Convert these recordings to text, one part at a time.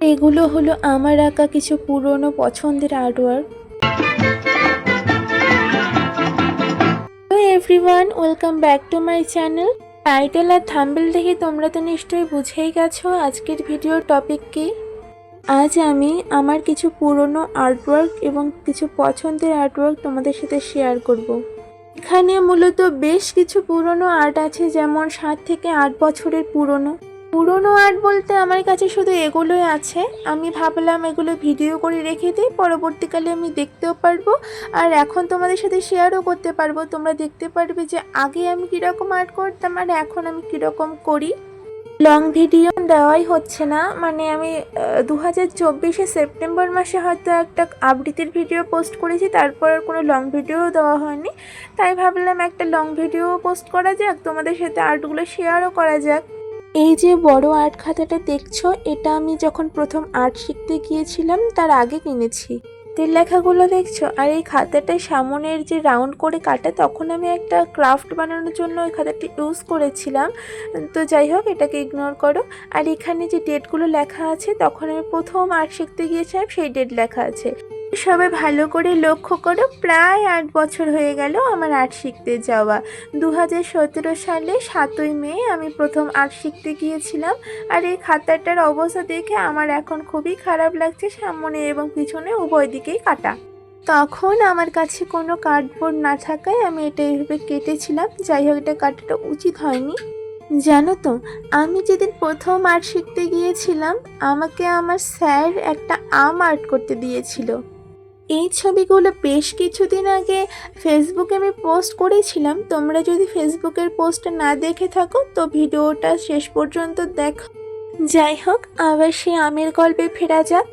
এগুলো হলো আমার আঁকা কিছু পুরনো পছন্দের artwork everyone welcome back to my channel title R thumbnail দেখে তোমরা তো নিশ্চয়ই বুঝেই গেছো আজকের ভিডিওর টপিক কি। আজ আমি আমার কিছু পুরনো আর্টওয়ার্ক এবং কিছু পছন্দের আর্টওয়ার্ক তোমাদের সাথে শেয়ার করব। এখানে মূলত বেশ কিছু পুরনো আর্ট আছে, যেমন সাত থেকে আট বছরের পুরনো। পুরনো আর্ট বলতে আমার কাছে শুধু এগুলোই আছে। আমি ভাবলাম এগুলো ভিডিও করে রেখে দিই, পরবর্তীকালে আমি দেখতেও পারব। আর এখন তোমাদের সাথে শেয়ারও করতে পারব। তোমরা দেখতে পারবে যে আগে আমি কীরকম আর্ট করতাম আর এখন আমি কীরকম করি। লং ভিডিও দেওয়াই হচ্ছে না। মানে আমি দু হাজার চব্বিশে সেপ্টেম্বর মাসে হয়তো একটা আবৃত্তির ভিডিও পোস্ট করেছি, তারপর কোনো লং ভিডিও দেওয়া হয়নি। তাই ভাবলাম একটা লং ভিডিও পোস্ট করা যাক, তোমাদের সাথে আর্টগুলো শেয়ারও করা যাক। এই যে বড় আর্ট খাতাটা দেখছ, এটা আমি যখন প্রথম আর্ট শিখতে গিয়েছিলাম, তার আগে কিনেছি। তেল লেখাগুলো দেখছ? আর এই খাতাটায় সামনের যে রাউন্ড করে কাটা, তখন আমি একটা ক্রাফট বানানোর জন্য ওই খাতাটা ইউজ করেছিলাম। তো যাই হোক, এটাকে ইগনোর করো। আর এখানে যে ডেটগুলো লেখা আছে, তখন আমি প্রথম আর্ট শিখতে গিয়েছিলাম, সেই ডেট লেখা আছে। সবাই ভালো করে লক্ষ্য করো, প্রায় আট বছর হয়ে গেল আমার আর্ট শিখতে যাওয়া। দু হাজার সতেরো সালে সাতই মে আমি প্রথম আর্ট শিখতে গিয়েছিলাম আর এই খাতাটার অবস্থা দেখে আমার এখন খুবই খারাপ লাগছে সামনে এবং পিছনে উভয় দিকেই কাটা। তখন আমার কাছে কোনো কার্ডবোর্ড না থাকায় আমি এটা এইভাবে কেটেছিলাম। যাই হোক, এটা কাটাটা উচিত হয়নি। জানো তো, আমি যেদিন প্রথম আর্ট শিখতে গিয়েছিলাম, আমাকে আমার স্যার একটা আম আর্ট করতে দিয়েছিল। এই ছবিগুলো বেশ কিছুদিন আগে ফেসবুকে আমি পোস্ট করেছিলাম। তোমরা যদি ফেসবুকের পোস্টটা না দেখে থাকো, তো ভিডিওটা শেষ পর্যন্ত দেখো। যাই হোক, আবার সেই আমের গল্পে ফেরা যাক।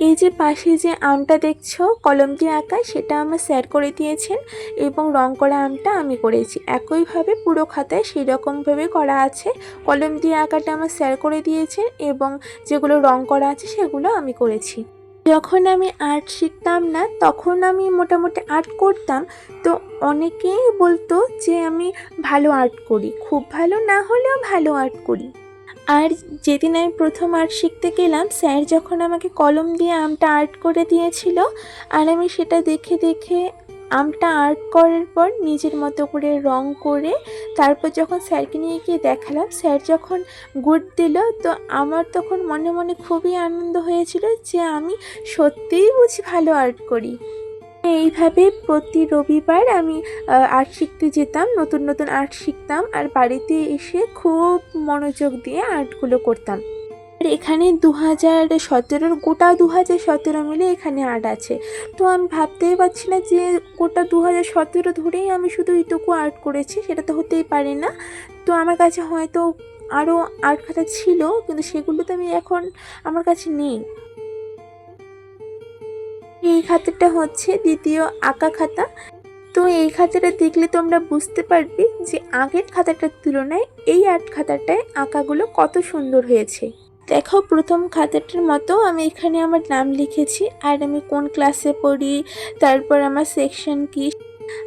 এই যে পাশে যে আমটা দেখছ, কলম দিয়ে আঁকা, সেটা আমার স্যার করে দিয়েছেন এবং রং করা আমটা আমি করেছি। একইভাবে পুরো খাতায় সেই রকমভাবে করা আছে। কলম দিয়ে আঁকাটা আমার স্যার করে দিয়েছেন এবং যেগুলো রং করা আছে, সেগুলো আমি করেছি। যখন আমি আর্ট শিখতাম না, তখন আমি মোটামুটি আর্ট করতাম। তো অনেকেই বলতো যে আমি ভালো আর্ট করি। খুব ভালো না হলেও ভালো আর্ট করি। আর যেদিন আমি প্রথম আর্ট শিখতে গেলাম, স্যার যখন আমাকে কলম দিয়ে আমটা আর্ট করে দিয়েছিল, আর আমি সেটা দেখে দেখে আমটা আর্ট করার পর নিজের মতো করে রং করে তারপর যখন স্যারকে নিয়ে গিয়ে দেখালাম, স্যার যখন গুড দিল, তো আমার তখন মনে মনে খুবই আনন্দ হয়েছিল যে আমি সত্যিই বুঝি ভালো আর্ট করি। এইভাবে প্রতি রবিবার আমি আর্ট শিখতে যেতাম, নতুন নতুন আর্ট শিখতাম আর বাড়িতে এসে খুব মনোযোগ দিয়ে আর্টগুলো করতাম। আর এখানে দু হাজার সতেরোর, গোটা দু হাজার সতেরো মিলে এখানে আর্ট আছে। তো আমি ভাবতেই পারছি না যে গোটা দু হাজার সতেরো ধরেই আমি শুধু এইটুকু আর্ট করেছি, সেটা তো হতেই পারে না। তো আমার কাছে হয়তো আরও আর্ট খাতা ছিল, কিন্তু সেগুলো তো আমি এখন আমার কাছে নেই। এই খাতাটা হচ্ছে দ্বিতীয় আঁকা খাতা। তো এই খাতাটা দেখলে তোমরা বুঝতে পারবে যে আগের খাতাটার তুলনায় এই আর্ট খাতাটায় আঁকাগুলো কত সুন্দর হয়েছে। দেখো, প্রথম খাতাটার মতো আমি এখানে আমার নাম লিখেছি আর আমি কোন ক্লাসে পড়ি, তারপর আমার সেকশন কি।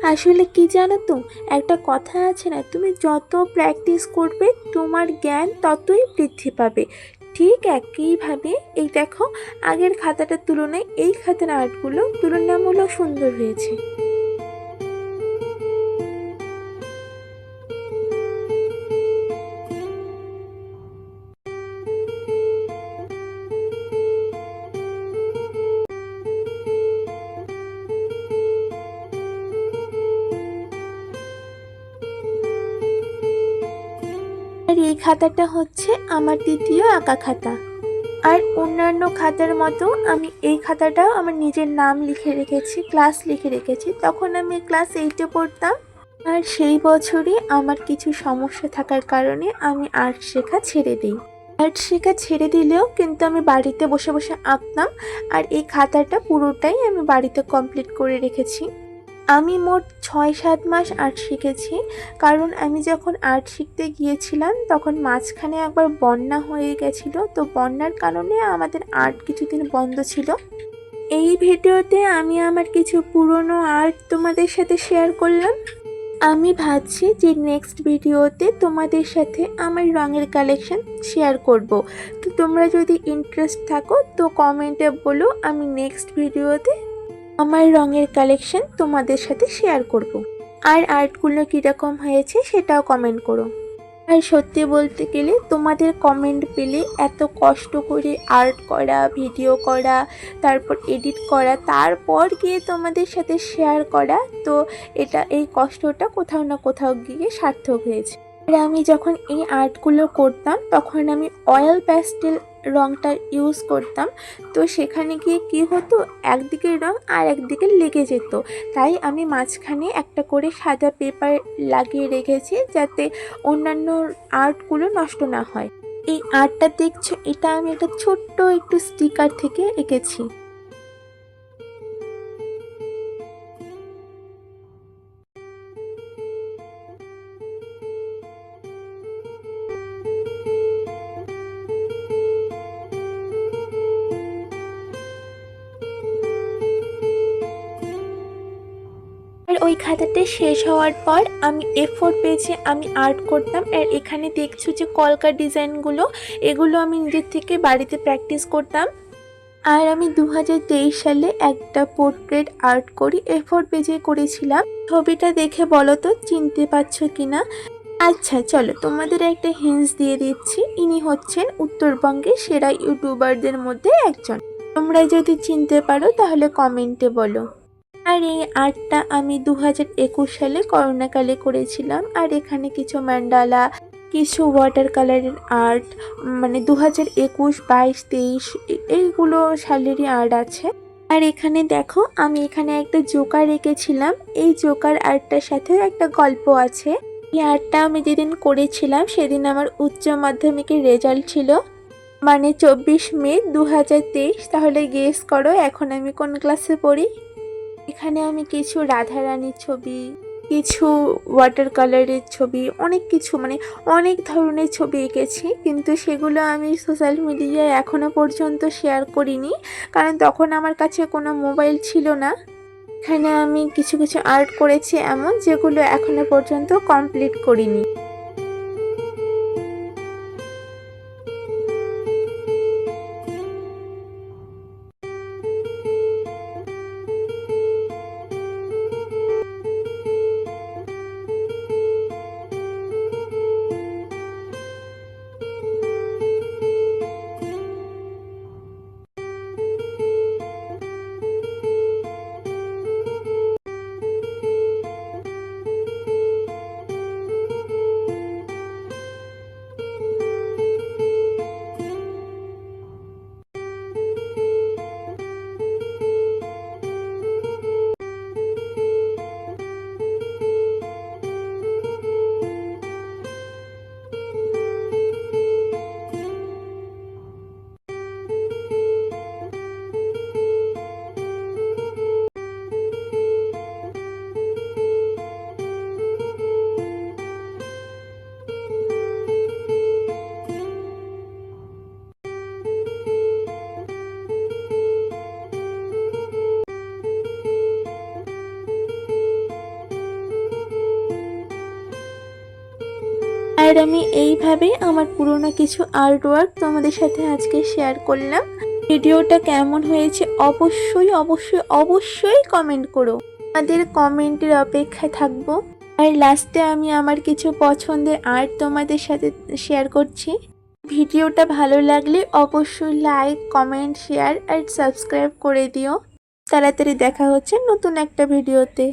আসলে কি জানো তো, একটা কথা আছে না, তুমি যত প্র্যাকটিস করবে, তোমার জ্ঞান ততই বৃদ্ধি পাবে। ঠিক একইভাবে এই দেখো, আগের খাতাটার তুলনায় এই খাতার আর্টগুলো তুলনামূলক সুন্দর হয়েছে। খাতাটা হচ্ছে আমার দ্বিতীয় আঁকা খাতা। আর অন্যান্য খাতার মতো আমি এই খাতাটাও আমার নিজের নাম লিখে রেখেছি, ক্লাস লিখে রেখেছি। তখন আমি ক্লাস এইটে পড়তাম। আর সেই বছরই আমার কিছু সমস্যা থাকার কারণে আমি আর্ট শেখা ছেড়ে দিই। আর্ট শেখা ছেড়ে দিলেও কিন্তু আমি বাড়িতে বসে বসে আঁকতাম। আর এই খাতাটা পুরোটাই আমি বাড়িতে কমপ্লিট করে রেখেছি। আমি মোট ছয় সাত মাস আর্ট শিখেছি। কারণ আমি যখন আর্ট শিখতে গিয়েছিলাম, তখন মাঝখানে একবার বন্যা হয়ে গেছিল। তো বন্যার কারণে আমাদের আর্ট কিছুদিন বন্ধ ছিল। এই ভিডিওতে আমি আমার কিছু পুরনো আর্ট তোমাদের সাথে শেয়ার করলাম। আমি ভাবছি যে নেক্সট ভিডিওতে তোমাদের সাথে আমার রঙের কালেকশন শেয়ার করব। তো তোমরা যদি ইন্টারেস্ট থাকো, তো কমেন্টে বলো আমি নেক্সট ভিডিওতে আমার রঙের কালেকশন তোমাদের সাথে শেয়ার করব। আর আর্টগুলো কীরকম হয়েছে সেটাও কমেন্ট করো আর সত্যি বলতে গেলে তোমাদের কমেন্ট পেলে এত কষ্ট করে আর্ট করা ভিডিও করা, তারপর এডিট করা, তারপর গিয়ে তোমাদের সাথে শেয়ার করা, তো এটা এই কষ্টটা কোথাও না কোথাও গিয়ে সার্থক হয়েছে আর আমি যখন এই আর্টগুলো করতাম, তখন আমি অয়েল প্যাস্টেল রঙটা ইউজ করতাম। তো সেখানে গিয়ে কি হতো? একদিকের রং আর একদিকে লেগে যেত। তাই আমি মাঝখানে একটা করে সাদা পেপার লাগিয়ে রেখেছি যাতে অন্যান্য আর্টগুলো নষ্ট না হয়। এই আর্টটা দেখছ? এটা আমি একটা ছোট্ট একটু স্টিকার থেকে এঁকেছি। ওই খাতাটা শেষ হওয়ার পর আমি এ ফোর পেজে আমি আর্ট করতাম। আর এখানে দেখছ যে কলকার ডিজাইনগুলো, এগুলো আমি নিজের থেকে বাড়িতে প্র্যাকটিস করতাম। আর আমি দু হাজার তেইশ সালে একটা পোর্ট্রেট আর্ট করি এ ফোর পেজে করেছিলাম। ছবিটা দেখে বলো তো, চিনতে পারছ কিনা? আচ্ছা চলো তোমাদের একটা হিন্স দিয়ে দিচ্ছি। ইনি হচ্ছেন উত্তরবঙ্গের সেরা ইউটিউবারদের মধ্যে একজন। তোমরা যদি চিনতে পারো, তাহলে কমেন্টে বলো। আর এই আর্টটা আমি দু হাজার একুশ সালে করোনাকালে করেছিলাম। আর এখানে কিছু ম্যান্ডালা, কিছু ওয়াটার কালারের আর্ট মানে দু হাজার একুশ, বাইশ, তেইশ এইগুলো সালেরই আর্ট আছে। আর এখানে দেখো, আমি এখানে একটা জোকার রেখেছিলাম। এই জোকার আর্টটার সাথেও একটা গল্প আছে। এই আর্টটা আমি যেদিন করেছিলাম, সেদিন আমার উচ্চ মাধ্যমিকের রেজাল্ট ছিল। মানে চব্বিশ মে দু হাজার তেইশ, তাহলে গেস করো, এখন আমি কোন ক্লাসে পড়ি? এখানে আমি কিছু রাধারানীর ছবি, কিছু ওয়াটার কালারের ছবি, অনেক কিছু মানে অনেক ধরনের ছবি এঁকেছি। কিন্তু সেগুলো আমি সোশ্যাল মিডিয়ায় এখনও পর্যন্ত শেয়ার করিনি। কারণ তখন আমার কাছে কোনো মোবাইল ছিল না। এখানে আমি কিছু কিছু আর্ট করেছি এমন, যেগুলো এখনও পর্যন্ত কমপ্লিট করিনি। আর আমি এইভাবে আমার পুরোনো কিছু আর্ট ওয়ার্ক তোমাদের সাথে আজকে শেয়ার করলাম। ভিডিওটা কেমন হয়েছে অবশ্যই অবশ্যই অবশ্যই কমেন্ট করো। আমাদের কমেন্টের অপেক্ষায় থাকব। আর লাস্টে আমি আমার কিছু পছন্দের আর্ট তোমাদের সাথে শেয়ার করছি। ভিডিওটা ভালো লাগলে অবশ্যই লাইক কমেন্ট শেয়ার আর সাবস্ক্রাইব করে দিও। তাড়াতাড়ি দেখা হচ্ছে নতুন একটা ভিডিওতে।